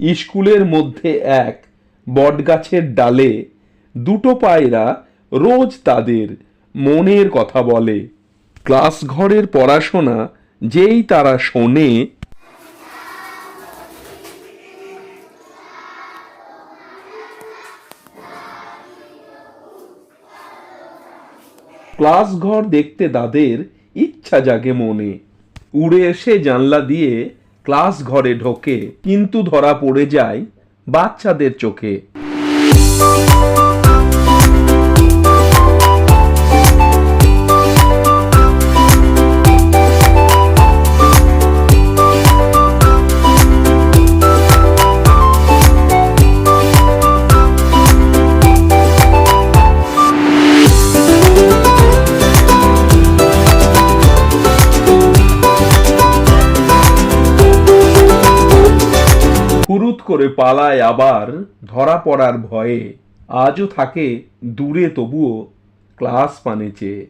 স্কুলের মধ্যে এক বটগাছের ডালে দুটো পায়রা রোজ তাদের মনের কথা বলে। ক্লাস ঘরের পড়াশোনা যেই তারা শোনে, ক্লাস ঘর দেখতে তাদের ইচ্ছা জাগে মনে। উড়ে এসে জানলা দিয়ে ক্লাস ঘরে ঢোকে কিন্তু ধরা পড়ে যায় বাচ্চাদের চোখে। ফুরুত করে পালায় আবার ধরা পড়ার ভয়ে। আজও থাকে দূরে তবুও ক্লাস পানে চেয়ে।